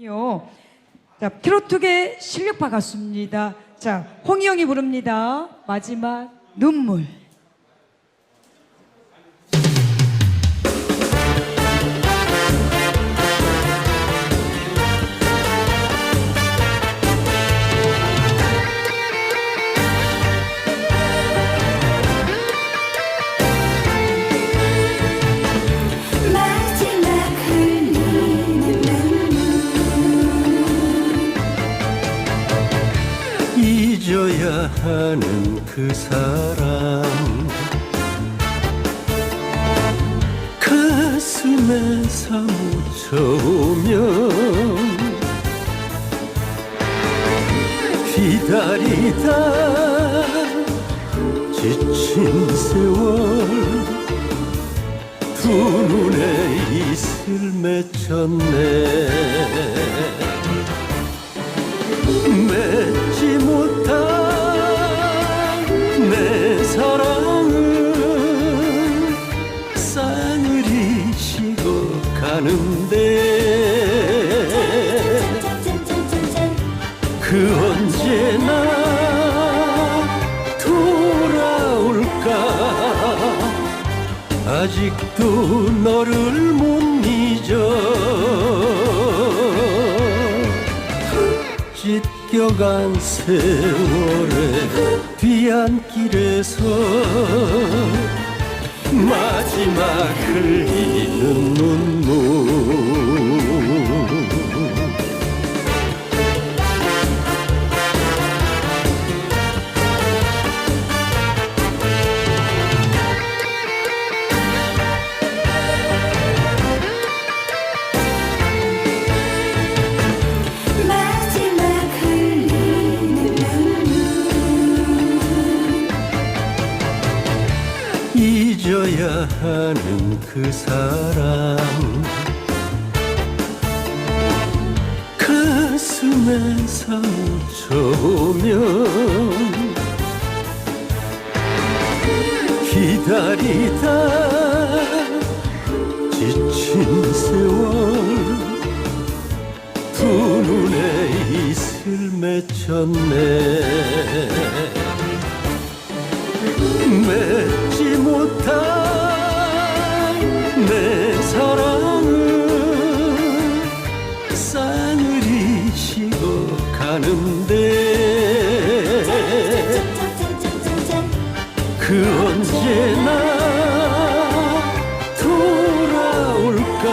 요. 자, 트로트계 실력파 가수입니다. 자, 홍희영이 부릅니다. 마지막 눈물. 잊어야 하는 그 사람 가슴에 사무쳐오면 기다리다 지친 세월 두 눈에 이슬 맺혔네 짠짠짠짠짠 그 언제나 돌아올까? 아직도 너를 못 잊어 찢겨간 세월의 뒤안길에서 마지막 흘리는 눈물 잊어야 하는 그 사람. 가슴에 사무쳐오면 기다리다 지친 세월 두 눈에 이슬 맺혔네 맺지 못한 내 사랑은 싸늘히 식어가는데 그 언제나 돌아올까?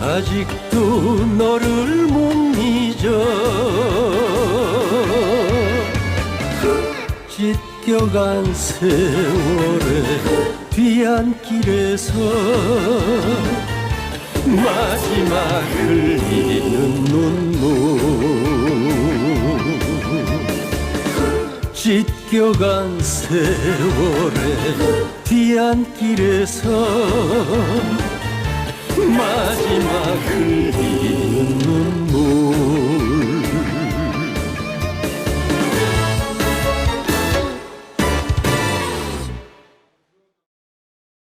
아직도 너를 못 잊어 찢겨간 세월의 뒤안길에서 마지막 흘리는 눈물. 찢겨간 세월의 뒤안길에서 마지막 흘리는